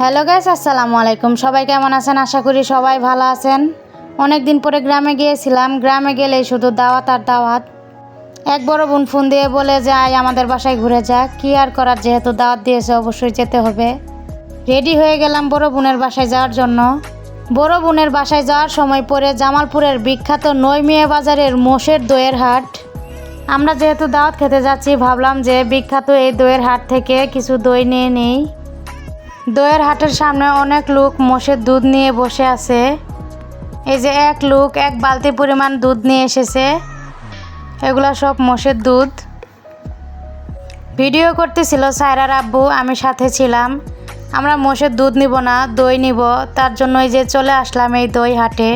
Hello guys, আসসালামু আলাইকুম। সবাই কেমন আছেন? আশা করি সবাই ভালো আছেন। অনেক দিন পরে গ্রামে গিয়েছিলাম। গ্রামে গেলেই শুধু দাওয়াত আর দাওয়াত। এক বড় বোন ফোন দিয়ে বলে যায় আমাদের বাসায় ঘুরে যাক কি আর করার, যেহেতু দাওয়াত দিয়েছে, অবশ্যই যেতে হবে। রেডি হয়ে গেলাম বড় বোনের বাসায় যাওয়ার জন্য। বড় বোনের বাসায় যাওয়ার সময় পরে জামালপুরের বিখ্যাত নৈমিয়া বাজারের মোষের দইয়ের হাট। আমরা যেহেতু দাওয়াত খেতে যাচ্ছি, ভাবলাম যে বিখ্যাত এই দইয়ের হাট থেকে কিছু দই নিয়ে নেই। দইয়ের হাটের সামনে অনেক লোক মোষের দুধ নিয়ে বসে আছে। এই যে এক লোক এক বালতি পরিমাণ দুধ নিয়ে এসেছে। এগুলা সব মোষের দুধ। ভিডিও করতেছিল সায়রার আব্বু, আমি সাথে ছিলাম। আমরা মোষের দুধ নিব না, দই নিব। তার জন্য এই যে চলে আসলাম এই দই হাটে।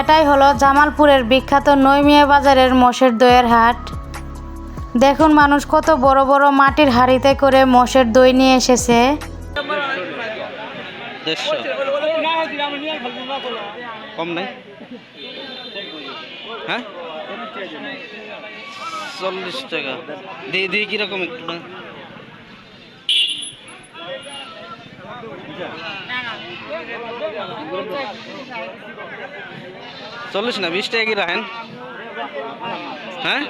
এটাই হলো জামালপুরের বিখ্যাত নৈমিয়া বাজারের মোষের দইয়ের হাট। দেখুন মানুষ কত বড় বড় মাটির হাঁড়িতে করে মোষের দই নিয়ে এসেছে। কম হ্যাঁ? চল্লিশ টাকা। চল্লিশ না, বিশ টাকা কি রাখেন হ্যাঁ?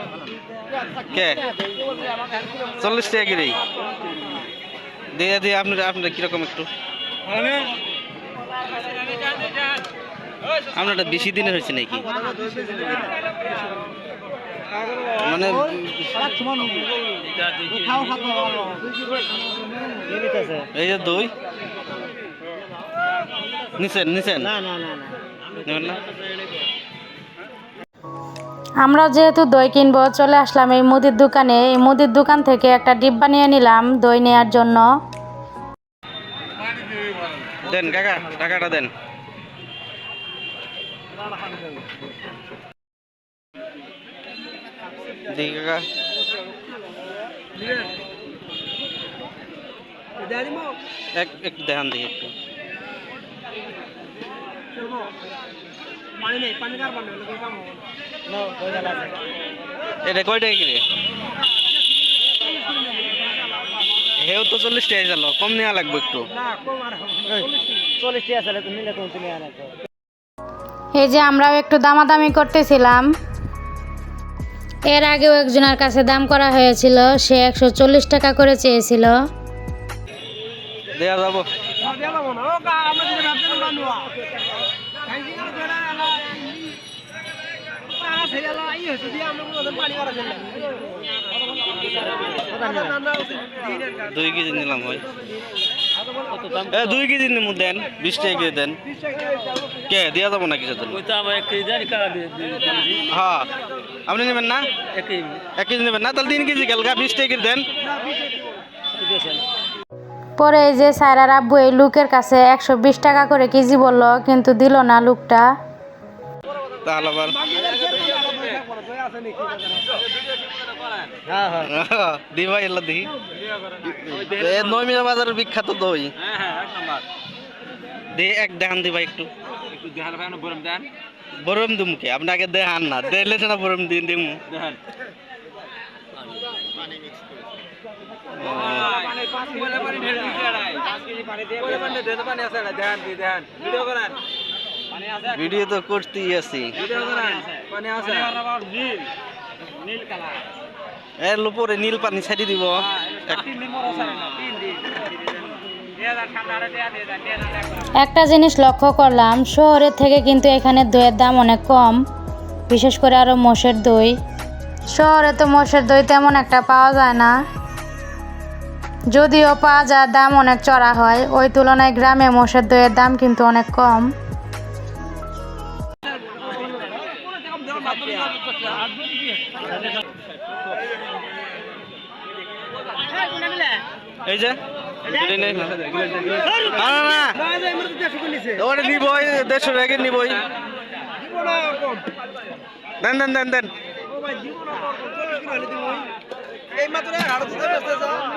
কে? চল্লিশ টাকা কি দিয়ে দিয়ে আপনার আপনার কীরকম একটু? আপনারটা বেশি দিনে হয়েছে নাকি? মানে এই যে দই। নিছেন নিছেন? নেবেন না? আমরা যেহেতু দই কিনবো, চলে আসলাম এই মুদির দোকানে। এই মুদির দোকান থেকে একটা ডিব্বা নিয়ে নিলাম দই নেওয়ার জন্য। দেন কাকা, টাকাটা দেন। এক দেখান দেখি। একটু এটা কয় টাকা কিনে হেও তো চল্লিশ টাকা গেল কম নেওয়া লাগবে একটু। এই যে আমরাও একটু দামাদামি করতেছিলাম। এর আগেও একজনের কাছে দাম করা হয়েছিল সে একশো চল্লিশ টাকা করে চেয়েছিল। দেয়া যাব। দুই কেজি নিলাম ভাই। দুই কেজি নিমু দেন বিশ টাকা কেজি দেন। কে দেওয়া যাব না কিছু হ্যাঁ। আপনি নেবেন না? এক কেজি। নেবেন না? তাহলে তিন কেজি গেল বিশ টাকা দেন। পরে এই যে সায়রার আব্বু এই লুকের কাছে একশো বিশ টাকা করে কেজি বলল কিন্তু দিল না লুকটা। তাহলে আবার দি ভাই এলা দেখি এ নয়মিয়া বাজারের বিখ্যাত দই দে এক দেখান দি ভাই একটু বরম দুমকে আপনাকে দেখান না দেখলে না বরম দিন দিমু ভিডিও তো করতেই আছি। এর উপরে নীল পানি ছাড়ি দিব একটা জিনিস লক্ষ্য করলাম শহরের থেকে কিন্তু এখানে দইয়ের দাম অনেক কম বিশেষ করে আরও মোষের দই। শহরে তো মোষের দই তেমন একটা পাওয়া যায় না। যদিও পাওয়া যায় দাম অনেক চড়া হয়। ওই তুলনায় গ্রামে মোষের দইয়ের দাম কিন্তু অনেক কম। এই যে না না না, না ওটা নিবই দেড়শো টাকা নিবই দেন দেন দেন দেন।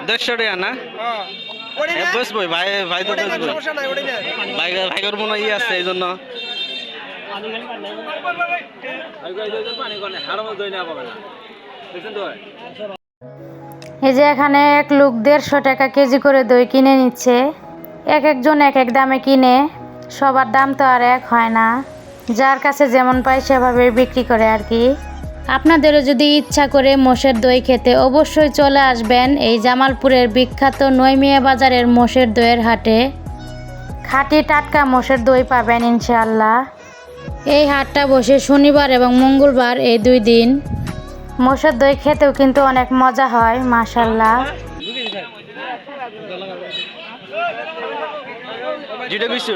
দেড়শো টাকা না? বসবই ভাই ভাই তো বসবই ভাই ভাই করব না ইয়ে আছে এই জন্য। এই যে এখানে এক লোক দেড়শো টাকা কেজি করে দই কিনে নিচ্ছে। এক একজন এক এক দামে কিনে। সবার দাম তো আর এক হয় না। যার কাছে যেমন পায় সেভাবে বিক্রি করে আর কি। আপনাদেরও যদি ইচ্ছা করে মোষের দই খেতে অবশ্যই চলে আসবেন এই জামালপুরের বিখ্যাত নৈমিয়া বাজারের মোষের দইয়ের হাটে। খাঁটি টাটকা মোষের দই পাবেন ইনশাআল্লাহ। এই হাটটা বসে শনিবার এবং মঙ্গলবার এই দুই দিন। মশার দই খেতেও কিন্তু অনেক মজা হয় মাশাল্লাহ যেটা বেশি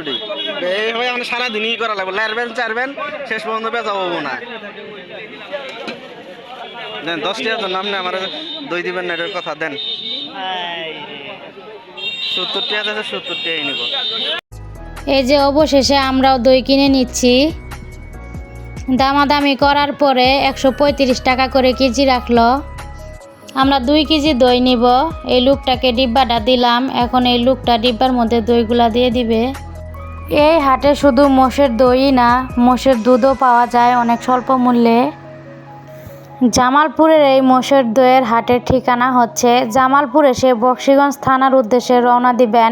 এইভাবে আমরা সারাদিনই করা লাগবে। লারবেন চারবেন শেষ পর্যন্ত বেচা পাবো না। দেন দশ টাকা নাম নেই আমার দই দিবেন না এটার কথা দেন। সত্তর টাকা আছে সত্তর টাকাই নিব। এই যে অবশেষে আমরাও দই কিনে নিচ্ছি। দামাদামি করার পরে একশো পঁয়ত্রিশ টাকা করে কেজি রাখল। আমরা দুই কেজি দই নিব। এই লুকটাকে ডিব্বাটা দিলাম। এখন এই লুকটা ডিব্বার মধ্যে দইগুলা দিয়ে দিবে। এই হাটে শুধু মোষের দই না, মোষের দুধও পাওয়া যায় অনেক স্বল্প মূল্যে। জামালপুরের এই মোষের দইয়ের হাটের ঠিকানা হচ্ছে জামালপুর এসে বক্সিগঞ্জ থানার উদ্দেশ্যে রওনা দিবেন।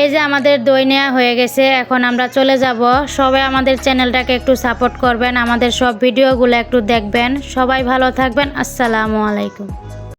এই যে আমাদের দই নেওয়া হয়ে গেছে, এখন আমরা চলে যাব। সবাই আমাদের চ্যানেলটাকে একটু সাপোর্ট করবেন, আমাদের সব ভিডিওগুলো একটু দেখবেন। সবাই ভালো থাকবেন, আসসালামু আলাইকুম।